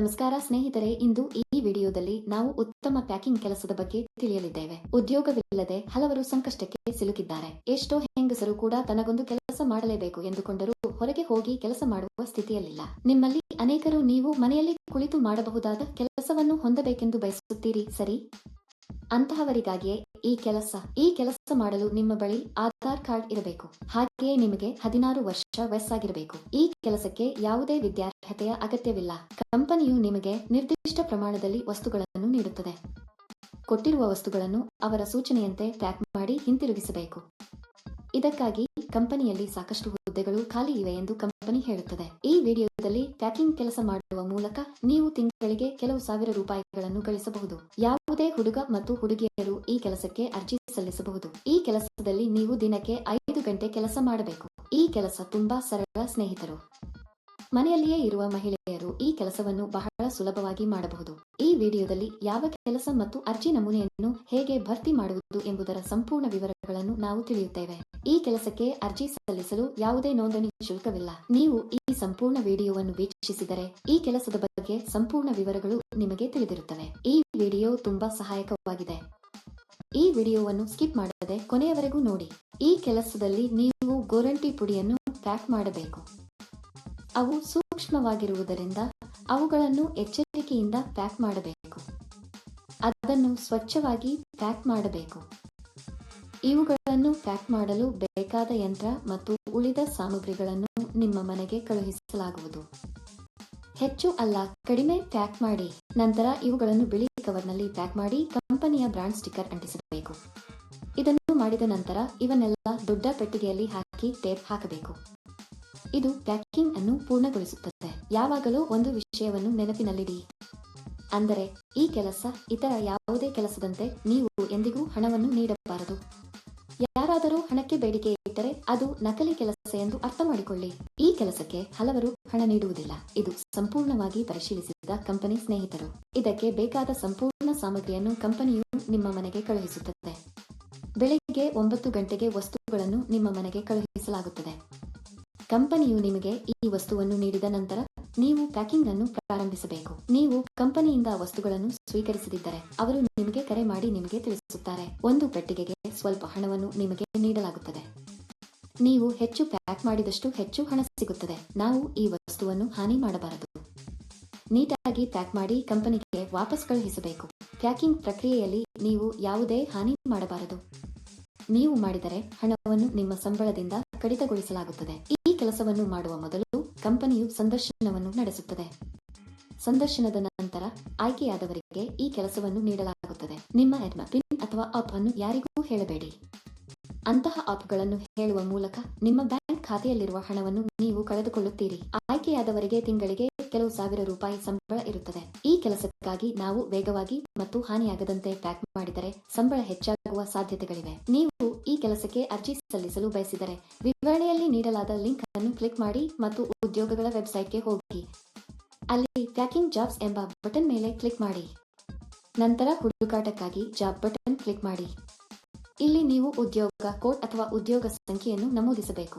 ನಮಸ್ಕಾರ ಸ್ನೇಹಿತರೆ, ಇಂದು ಈ ವಿಡಿಯೋದಲ್ಲಿ ನಾವು ಉತ್ತಮ ಪ್ಯಾಕಿಂಗ್ ಕೆಲಸದ ಬಗ್ಗೆ ತಿಳಿಯಲಿದ್ದೇವೆ. ಉದ್ಯೋಗವಿಲ್ಲದೆ ಹಲವರು ಸಂಕಷ್ಟಕ್ಕೆ ಸಿಲುಕಿದ್ದಾರೆ. ಎಷ್ಟೋ ಹೆಂಗಸರು ಕೂಡ ತನಗೊಂದು ಕೆಲಸ ಮಾಡಲೇಬೇಕು ಎಂದುಕೊಂಡರೂ ಹೊರಗೆ ಹೋಗಿ ಕೆಲಸ ಮಾಡುವ ಸ್ಥಿತಿಯಲ್ಲಿಲ್ಲ. ನಿಮ್ಮಲ್ಲಿ ಅನೇಕರು ನೀವು ಮನೆಯಲ್ಲಿ ಕುಳಿತು ಮಾಡಬಹುದಾದ ಕೆಲಸವನ್ನು ಹೊಂದಬೇಕೆಂದು ಬಯಸುತ್ತೀರಿ, ಸರಿ? ಅಂತಹವರಿಗಾಗಿಯೇ ಈ ಕೆಲಸ ಈ ಕೆಲಸ ಮಾಡಲು ನಿಮ್ಮ ಬಳಿ ಆಧಾರ್ ಕಾರ್ಡ್ ಇರಬೇಕು. ಹಾಗೆಯೇ ನಿಮಗೆ ಹದಿನಾರು ವರ್ಷ ವಯಸ್ಸಾಗಿರಬೇಕು. ಈ ಕೆಲಸಕ್ಕೆ ಯಾವುದೇ ವಿದ್ಯಾರ್ಹತೆಯ ಅಗತ್ಯವಿಲ್ಲ. ಕಂಪನಿಯು ನಿಮಗೆ ನಿರ್ದಿಷ್ಟ ಪ್ರಮಾಣದಲ್ಲಿ ವಸ್ತುಗಳನ್ನು ನೀಡುತ್ತದೆ. ಕೊಟ್ಟಿರುವ ವಸ್ತುಗಳನ್ನು ಅವರ ಸೂಚನೆಯಂತೆ ಪ್ಯಾಕ್ ಮಾಡಿ ಹಿಂತಿರುಗಿಸಬೇಕು. ಇದಕ್ಕಾಗಿ ಕಂಪನಿಯಲ್ಲಿ ಸಾಕಷ್ಟು ಹುದ್ದೆಗಳು ಖಾಲಿ ಇವೆ ಎಂದು ಕಂಪನಿ ಹೇಳುತ್ತದೆ. ಈ ವಿಡಿಯೋದಲ್ಲಿ ಪ್ಯಾಕಿಂಗ್ ಕೆಲಸ ಮಾಡುವ ಮೂಲಕ ನೀವು ತಿಂಗಳಿಗೆ ಕೆಲವು ಸಾವಿರ ರೂಪಾಯಿಗಳನ್ನು ಗಳಿಸಬಹುದು. ಯಾವುದೇ ಹುಡುಗ ಮತ್ತು ಹುಡುಗಿಯರು ಈ ಕೆಲಸಕ್ಕೆ ಅರ್ಜಿ ಸಲ್ಲಿಸಬಹುದು. ಈ ಕೆಲಸದಲ್ಲಿ ನೀವು ದಿನಕ್ಕೆ ಐದು ಗಂಟೆ ಕೆಲಸ ಮಾಡಬೇಕು. ಈ ಕೆಲಸ ತುಂಬಾ ಸರಳ ಸ್ನೇಹಿತರು. ಮನೆಯಲ್ಲಿಯೇ ಇರುವ ಮಹಿಳೆಯರು ಈ ಕೆಲಸವನ್ನು ಬಹಳ ಸುಲಭವಾಗಿ ಮಾಡಬಹುದು. ಈ ವಿಡಿಯೋದಲ್ಲಿ ಯಾವ ಕೆಲಸ ಮತ್ತು ಅರ್ಜಿ ನಮೂನೆಯನ್ನು ಹೇಗೆ ಭರ್ತಿ ಮಾಡುವುದು ಎಂಬುದರ ಸಂಪೂರ್ಣ ವಿವರಗಳನ್ನು ನಾವು ತಿಳಿಯುತ್ತೇವೆ. ಈ ಕೆಲಸಕ್ಕೆ ಅರ್ಜಿ ಸಲ್ಲಿಸಲು ಯಾವುದೇ ನೋಂದಣಿ ಶುಲ್ಕವಿಲ್ಲ. ನೀವು ಈ ಸಂಪೂರ್ಣ ವಿಡಿಯೋವನ್ನು ವೀಕ್ಷಿಸಿದರೆ ಈ ಕೆಲಸದ ಬಗ್ಗೆ ಸಂಪೂರ್ಣ ವಿವರಗಳು ನಿಮಗೆ ತಿಳಿದಿರುತ್ತವೆ. ಈ ವಿಡಿಯೋ ತುಂಬಾ ಸಹಾಯಕವಾಗಿದೆ. ಈ ವಿಡಿಯೋವನ್ನು ಸ್ಕಿಪ್ ಮಾಡದೆ ಕೊನೆಯವರೆಗೂ ನೋಡಿ. ಈ ಕೆಲಸದಲ್ಲಿ ನೀವು ಗೋರಂಟಿ ಪುಡಿಯನ್ನು ಪ್ಯಾಕ್ ಮಾಡಬೇಕು. ಅವು ಸೂಕ್ಷ್ಮವಾಗಿರುವುದರಿಂದ ಅವುಗಳನ್ನು ಎಚ್ಚರಿಕೆಯಿಂದ ಪ್ಯಾಕ್ ಮಾಡಬೇಕು. ಅದನ್ನು ಸ್ವಚ್ಛವಾಗಿ ಪ್ಯಾಕ್ ಮಾಡಬೇಕು. ಇವುಗಳನ್ನು ಪ್ಯಾಕ್ ಮಾಡಲು ಬೇಕಾದ ಯಂತ್ರ ಮತ್ತು ಉಳಿದ ಸಾಮಗ್ರಿಗಳನ್ನು ನಿಮ್ಮ ಮನೆಗೆ ಕಳುಹಿಸಲಾಗುವುದು. ಹೆಚ್ಚು ಅಲ್ಲ, ಕಡಿಮೆ ಪ್ಯಾಕ್ ಮಾಡಿ, ನಂತರ ಇವುಗಳನ್ನು ಬಿಳಿ ಕವರ್ನಲ್ಲಿ ಪ್ಯಾಕ್ ಮಾಡಿ ಕಂಪನಿಯ ಬ್ರಾಂಡ್ ಸ್ಟಿಕ್ಕರ್ ಅಂಟಿಸಬೇಕು. ಇದನ್ನು ಮಾಡಿದ ನಂತರ ಇವನ್ನೆಲ್ಲ ದೊಡ್ಡ ಪೆಟ್ಟಿಗೆಯಲ್ಲಿ ಹಾಕಿ ಟೇಪ್ ಹಾಕಬೇಕು. ಇದು ಪ್ಯಾಕಿಂಗ್ ಅನ್ನು ಪೂರ್ಣಗೊಳಿಸುತ್ತದೆ. ಯಾವಾಗಲೂ ಒಂದು ವಿಷಯವನ್ನು ನೆನಪಿನಲ್ಲಿಡಿ. ಅಂದರೆ, ಈ ಕೆಲಸ ಇತರ ಯಾವುದೇ ಕೆಲಸದಂತೆ ನೀವು ಎಂದಿಗೂ ಹಣವನ್ನು ನೀಡಬಾರದು. ಯಾರಾದರೂ ಹಣಕ್ಕೆ ಬೇಡಿಕೆ ಇಟ್ಟರೆ ಅದು ನಕಲಿ ಕೆಲಸ ಎಂದು ಅರ್ಥ ಮಾಡಿಕೊಳ್ಳಿ ಈ ಕೆಲಸಕ್ಕೆ ಹಲವರು ಹಣ ನೀಡುವುದಿಲ್ಲ. ಇದು ಸಂಪೂರ್ಣವಾಗಿ ಪರಿಶೀಲಿಸಿದ ಕಂಪನಿ ಸ್ನೇಹಿತರು. ಇದಕ್ಕೆ ಬೇಕಾದ ಸಂಪೂರ್ಣ ಸಾಮಗ್ರಿಯನ್ನು ಕಂಪನಿಯು ನಿಮ್ಮ ಮನೆಗೆ ಕಳುಹಿಸುತ್ತದೆ. ಬೆಳಿಗ್ಗೆ ಒಂಬತ್ತು ಗಂಟೆಗೆ ವಸ್ತುಗಳನ್ನು ನಿಮ್ಮ ಮನೆಗೆ ಕಳುಹಿಸಲಾಗುತ್ತದೆ. ಕಂಪನಿಯು ನಿಮಗೆ ಈ ವಸ್ತುವನ್ನು ನೀಡಿದ ನಂತರ ನೀವು ಪ್ಯಾಕಿಂಗ್ ಅನ್ನು ಪ್ರಾರಂಭಿಸಬೇಕು. ನೀವು ಕಂಪನಿಯಿಂದ ವಸ್ತುಗಳನ್ನು ಸ್ವೀಕರಿಸದಿದ್ದರೆ ಅವರು ನಿಮಗೆ ಕರೆ ಮಾಡಿ ನಿಮಗೆ ತಿಳಿಸುತ್ತಾರೆ. ಒಂದು ಪೆಟ್ಟಿಗೆಗೆ ಸ್ವಲ್ಪ ಹಣವನ್ನು ನಿಮಗೆ ನೀಡಲಾಗುತ್ತದೆ. ನೀವು ಹೆಚ್ಚು ಪ್ಯಾಕ್ ಮಾಡಿದಷ್ಟು ಹೆಚ್ಚು ಹಣ ಸಿಗುತ್ತದೆ. ನಾವು ಈ ವಸ್ತುವನ್ನು ಹಾನಿ ಮಾಡಬಾರದು. ನೀಟಾಗಿ ಪ್ಯಾಕ್ ಮಾಡಿ ಕಂಪನಿಗೆ ವಾಪಸ್ ಕಳುಹಿಸಬೇಕು. ಪ್ಯಾಕಿಂಗ್ ಪ್ರಕ್ರಿಯೆಯಲ್ಲಿ ನೀವು ಯಾವುದೇ ಹಾನಿ ಮಾಡಬಾರದು. ನೀವು ಮಾಡಿದರೆ ಹಣವನ್ನು ನಿಮ್ಮ ಸಂಬಳದಿಂದ ಕಡಿತಗೊಳಿಸಲಾಗುತ್ತದೆ. ಕೆಲಸವನ್ನು ಮಾಡುವ ಮೊದಲು ಕಂಪನಿಯು ಸಂದರ್ಶನವನ್ನು ನಡೆಸುತ್ತದೆ. ಸಂದರ್ಶನದ ನಂತರ ಆಯ್ಕೆಯಾದವರಿಗೆ ಈ ಕೆಲಸವನ್ನು ನೀಡಲಾಗುತ್ತದೆ. ನಿಮ್ಮ ಎಡ್ಮ ಪಿನ್ ಅಥವಾ ಆಪ್ ಅನ್ನು ಯಾರಿಗೂ ಹೇಳಬೇಡಿ. ಅಂತಹ ಆಪ್ಗಳನ್ನು ಹೇಳುವ ಮೂಲಕ ನಿಮ್ಮ ಬ್ಯಾಂಕ್ ಖಾತೆಯಲ್ಲಿರುವ ಹಣವನ್ನು ನೀವು ಕಳೆದುಕೊಳ್ಳುತ್ತೀರಿ. ಆಯ್ಕೆಯಾದವರಿಗೆ ತಿಂಗಳಿಗೆ ಕೆಲವು ಸಾವಿರ ರೂಪಾಯಿ ಸಂಬಳ ಇರುತ್ತದೆ. ಈ ಕೆಲಸಕ್ಕಾಗಿ ನಾವು ವೇಗವಾಗಿ ಮತ್ತು ಹಾನಿಯಾಗದಂತೆ ಪ್ಯಾಕ್ ಮಾಡಿದರೆ ಸಂಬಳ ಹೆಚ್ಚಾಗುವ ಸಾಧ್ಯತೆಗಳಿವೆ. ನೀವು ಈ ಕೆಲಸಕ್ಕೆ ಅರ್ಜಿ ಸಲ್ಲಿಸಲು ಬಯಸಿದರೆ ವಿವರಣೆಯಲ್ಲಿ ನೀಡಲಾದ ಲಿಂಕ್ ಅನ್ನು ಕ್ಲಿಕ್ ಮಾಡಿ ಮತ್ತು ಉದ್ಯೋಗಗಳ ವೆಬ್ಸೈಟ್ಗೆ ಹೋಗಿ. ಅಲ್ಲಿ ಪ್ಯಾಕಿಂಗ್ ಜಾಬ್ಸ್ ಎಂಬ ಬಟನ್ ಮೇಲೆ ಕ್ಲಿಕ್ ಮಾಡಿ. ನಂತರ ಹುಡುಕಾಟಕ್ಕಾಗಿ ಜಾಬ್ ಬಟನ್ ಕ್ಲಿಕ್ ಮಾಡಿ. ಇಲ್ಲಿ ನೀವು ಉದ್ಯೋಗ ಕೋಡ್ ಅಥವಾ ಉದ್ಯೋಗ ಸಂಖ್ಯೆಯನ್ನು ನಮೂದಿಸಬೇಕು.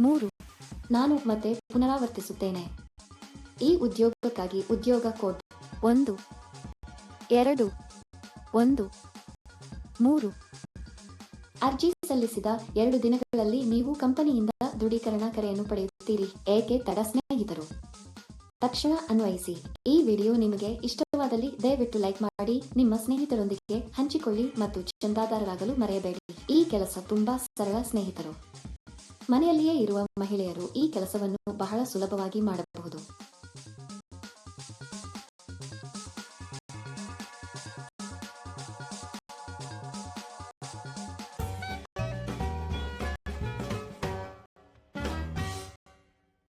ಮೂರು. ನಾನು ಮತ್ತೆ ಪುನರಾವರ್ತಿಸುತ್ತೇನೆ. ಈ ಉದ್ಯೋಗಕ್ಕಾಗಿ ಉದ್ಯೋಗ ಕೋಡ್. ಒಂದು. ಎರಡು. ಒಂದು. ಮೂರು. ಅರ್ಜಿ ಸಲ್ಲಿಸಿದ ಎರಡು ದಿನಗಳಲ್ಲಿ ನೀವು ಕಂಪನಿಯಿಂದ ದೃಢೀಕರಣ ಕರೆಯನ್ನು ಪಡೆಯುತ್ತೀರಿ, ಏಕೆ ತಡ ಸ್ನೇಹಿತರು? ತಕ್ಷಣ ಅನ್ವಯಿಸಿ. ಈ ವಿಡಿಯೋ ನಿಮಗೆ ಇಷ್ಟವಾದಲ್ಲಿ ದಯವಿಟ್ಟು ಲೈಕ್ ಮಾಡಿ, ನಿಮ್ಮ ಸ್ನೇಹಿತರೊಂದಿಗೆ ಹಂಚಿಕೊಳ್ಳಿ ಮತ್ತು ಚಂದಾದಾರರಾಗಲು ಮರೆಯಬೇಡಿ. ಈ ಕೆಲಸ ತುಂಬಾ ಸರಳ ಸ್ನೇಹಿತರು. ಮನೆಯಲ್ಲಿಯೇ ಇರುವ ಮಹಿಳೆಯರು ಈ ಕೆಲಸವನ್ನು ಬಹಳ ಸುಲಭವಾಗಿ ಮಾಡಬಹುದು.